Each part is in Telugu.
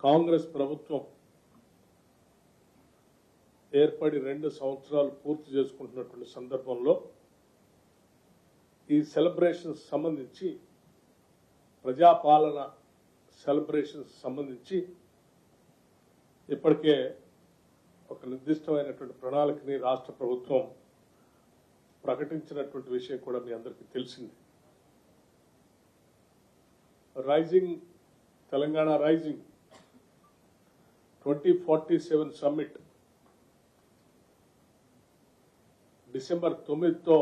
కాంగ్రెస్ ప్రభుత్వం ఏర్పడి రెండు సంవత్సరాలు పూర్తి చేసుకుంటున్నటువంటి సందర్భంలో ఈ సెలబ్రేషన్స్ సంబంధించి ప్రజాపాలన సెలబ్రేషన్స్ సంబంధించి ఇప్పటికే ఒక నిర్దిష్టమైనటువంటి ప్రణాళికని రాష్ట్ర ప్రభుత్వం ప్రకటించినటువంటి విషయం కూడా మీ అందరికీ తెలిసింది. Rising Telangana rising twenty forty seven summit December తొమ్మిదితో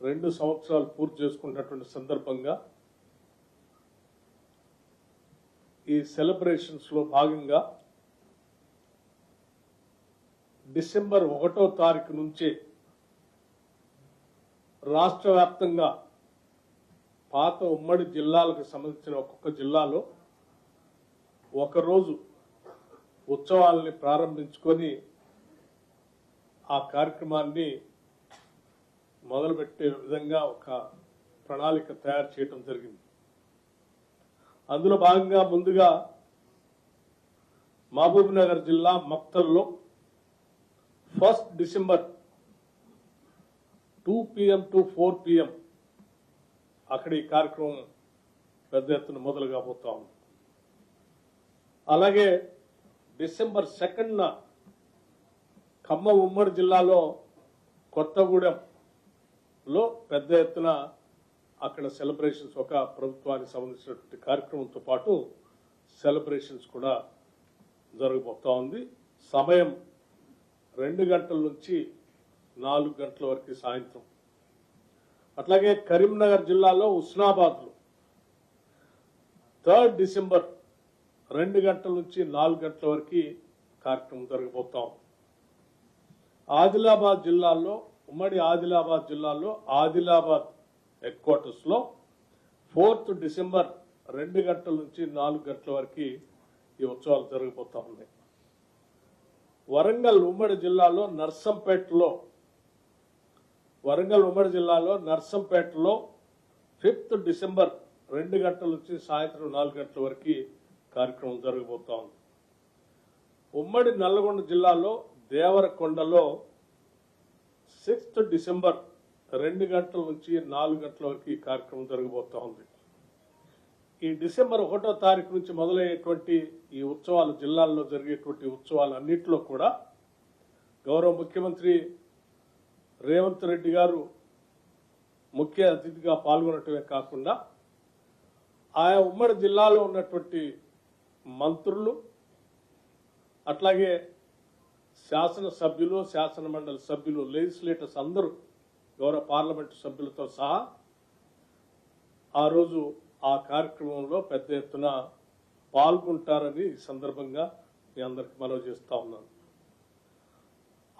రెండు సంవత్సరాలు పూర్తి చేసుకున్నటువంటి సందర్భంగా ఈ సెలబ్రేషన్స్లో భాగంగా డిసెంబర్ ఒకటో తారీఖు నుంచే రాష్ట్ర వ్యాప్తంగా పాత ఉమ్మడి జిల్లాలకు సంబంధించిన ఒక్కొక్క జిల్లాలో ఒకరోజు ఉత్సవాల్ని ప్రారంభించుకొని ఆ కార్యక్రమాన్ని మొదలుపెట్టే విధంగా ఒక ప్రణాళిక తయారు చేయడం జరిగింది. అందులో భాగంగా ముందుగా మహబూబ్ నగర్ జిల్లా మక్తల్లో first December two PM to four PM అక్కడ ఈ కార్యక్రమం పెద్ద ఎత్తున మొదలు కాబోతా ఉంది. అలాగే డిసెంబర్ సెకండ్న ఖమ్మం ఉమ్మడి జిల్లాలో కొత్తగూడెంలో పెద్ద ఎత్తున అక్కడ సెలబ్రేషన్స్ ఒక ప్రభుత్వానికి సంబంధించినటువంటి కార్యక్రమంతో పాటు సెలబ్రేషన్స్ కూడా జరగబోతా ఉంది. సమయం రెండు గంటల నుంచి నాలుగు గంటల వరకు సాయంత్రం. అట్లాగే కరీంనగర్ జిల్లాలో ఉస్నాబాద్లో థర్డ్ డిసెంబర్ రెండు గంటల నుంచి నాలుగు గంటల వరకు కార్యక్రమం జరగబోతాం ఆదిలాబాద్ జిల్లాలో ఉమ్మడి ఆదిలాబాద్ జిల్లాలో ఆదిలాబాద్ హెడ్ క్వార్టర్స్లో ఫోర్త్ డిసెంబర్ రెండు గంటల నుంచి నాలుగు గంటల వరకు ఈ ఉత్సవాలు జరగబోతా ఉన్నాయి. వరంగల్ ఉమ్మడి జిల్లాలో నర్సంపేటలో వరంగల్ ఉమ్మడి జిల్లాలో నర్సంపేటలో ఫిఫ్త్ డిసెంబర్ రెండు గంటల నుంచి సాయంత్రం నాలుగు గంటల వరకు కార్యక్రమం జరగబోతా ఉంది. ఉమ్మడి నల్లగొండ జిల్లాలో దేవరకొండలో సిక్స్త్ డిసెంబర్ రెండు గంటల నుంచి నాలుగు గంటల వరకు ఈ కార్యక్రమం జరగబోతా ఉంది. ఈ డిసెంబర్ ఒకటో తారీఖు నుంచి మొదలయ్యేటువంటి ఈ ఉత్సవాలు జిల్లాల్లో జరిగేటువంటి ఉత్సవాలు అన్నింటిలో కూడా గౌరవ ముఖ్యమంత్రి రేవంత్ రెడ్డి గారు ముఖ్య అతిథిగా పాల్గొనటమే కాకుండా ఆయా ఉమ్మడి జిల్లాలో ఉన్నటువంటి మంత్రులు అట్లాగే శాసన సభ్యులు శాసన మండలి సభ్యులు లెజిస్లేటర్స్ అందరూ గౌరవ పార్లమెంటు సభ్యులతో సహా ఆ రోజు ఆ కార్యక్రమంలో పెద్ద ఎత్తున పాల్గొంటారని ఈ సందర్భంగా మీ అందరికి మనవి చేస్తా ఉన్నాను.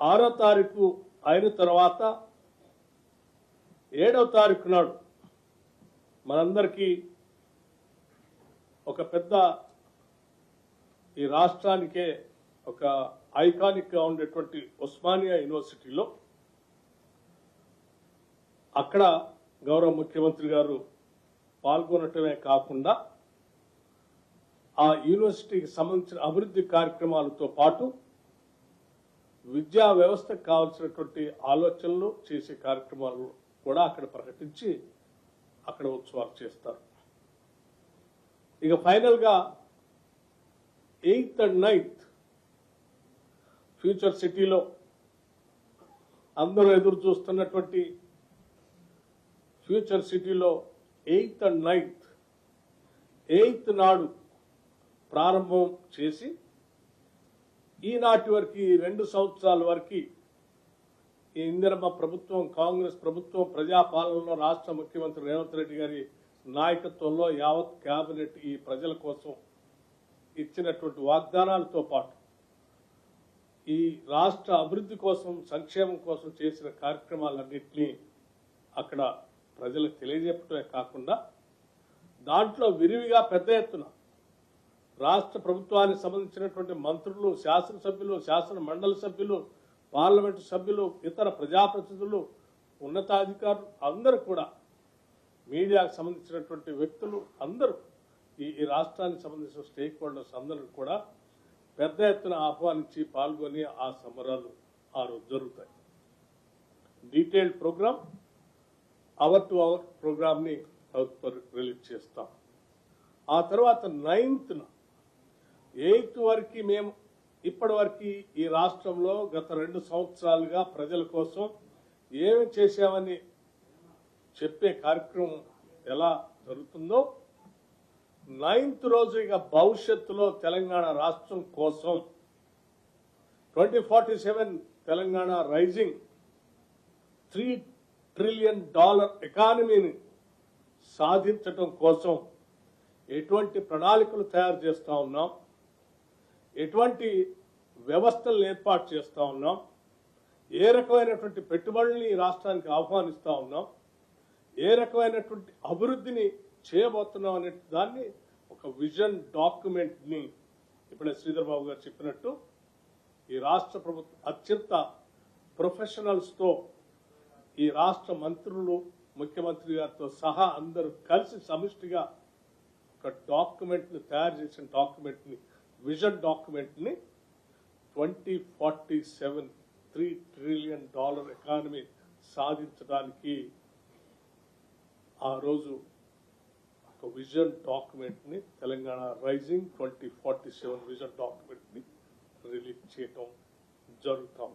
ఆరో తారీఖు అయిన తర్వాత ఏడవ తారీఖు నాడు మనందరికీ ఒక పెద్ద ఈ రాష్ట్రానికే ఒక ఐకానిక్గా ఉండేటువంటి ఉస్మానియా యూనివర్సిటీలో అక్కడ గౌరవ ముఖ్యమంత్రి గారు పాల్గొనటమే కాకుండా ఆ యూనివర్సిటీకి సంబంధించిన అభివృద్ధి కార్యక్రమాలతో పాటు విద్యా వ్యవస్థకు కావాల్సినటువంటి ఆలోచనలు చేసే కార్యక్రమాలు కూడా అక్కడ ప్రకటించి అక్కడ ఉత్సవాలు చేస్తారు. ఇక ఫైనల్గా ఎయిత్ అండ్ నైన్త్ ఫ్యూచర్ సిటీలో అందరూ ఎదురు చూస్తున్నటువంటి ఫ్యూచర్ సిటీలో ఎయిత్ అండ్ నైన్త్ ఎయిత్ నాడు ప్రారంభం చేసి ఈనాటి వరకు ఈ రెండు సంవత్సరాల వరకు ఈ ఇందిరమ్మ ప్రభుత్వం కాంగ్రెస్ ప్రభుత్వం ప్రజాపాలనలో రాష్ట్ర ముఖ్యమంత్రి రేవంత్ రెడ్డి గారి నాయకత్వంలో యావత్ కేబినెట్ ఈ ప్రజల కోసం ఇచ్చినటువంటి వాగ్దానాలతో పాటు ఈ రాష్ట్ర అభివృద్ధి కోసం సంక్షేమం కోసం చేసిన కార్యక్రమాలన్నింటినీ అక్కడ ప్రజలకు తెలియజెప్పడమే కాకుండా దాంట్లో విరివిగా పెద్ద ఎత్తున రాష్ట్ర ప్రభుత్వానికి సంబంధించినటువంటి మంత్రులు శాసనసభ్యులు శాసన మండలి సభ్యులు పార్లమెంటు సభ్యులు ఇతర ప్రజాప్రతినిధులు ఉన్నతాధికారులు అందరూ కూడా మీడియాకు సంబంధించినటువంటి వ్యక్తులు అందరూ ఈ ఈ రాష్ట్రానికి సంబంధించిన స్టేక్ హోల్డర్స్ అందరూ కూడా పెద్ద ఎత్తున ఆహ్వానించి పాల్గొని ఆ సమరాలు ఆ రోజు జరుగుతాయి. Detailed program hour to hour ప్రోగ్రామ్ని రిలీజ్ చేస్తాం. ఆ తర్వాత నైన్త్న ఎయిత్ వరకు మేము ఇప్పటి వరకు ఈ రాష్ట్రంలో గత రెండు సంవత్సరాలుగా ప్రజల కోసం ఏమి చేశామని చెప్పే కార్యక్రమం ఎలా జరుగుతుందో నైన్త్ రోజు ఇక భవిష్యత్తులో తెలంగాణ రాష్ట్రం కోసం twenty forty seven Telangana rising three trillion dollar ఎకానమీని సాధించటం కోసం ఎటువంటి ప్రణాళికలు తయారు చేస్తూ ఉన్నాం. ఎటువంటి వ్యవస్థలను ఏర్పాటు చేస్తా ఉన్నాం. ఏ రకమైనటువంటి పెట్టుబడుల్ని రాష్ట్రానికి ఆహ్వానిస్తూ ఉన్నాం. ఏ రకమైనటువంటి అభివృద్ధిని చేయబోతున్నాం అనే దాన్ని ఒక విజన్ డాక్యుమెంట్ని ఇప్పుడే శ్రీధర్ బాబు గారు చెప్పినట్టు ఈ రాష్ట్ర ప్రభుత్వం అత్యంత ప్రొఫెషనల్స్తో ఈ రాష్ట్ర మంత్రులు ముఖ్యమంత్రి గారితో సహా అందరూ కలిసి సమిష్టిగా ఒక డాక్యుమెంట్ని తయారు చేసిన డాక్యుమెంట్ని vision డాక్యుమెంట్ని twenty forty seven three trillion dollar economy సాధించడానికి ఆ రోజు ఒక vision డాక్యుమెంట్ని Telangana rising twenty forty seven vision డాక్యుమెంట్ని release చేయటం జరుగుతాం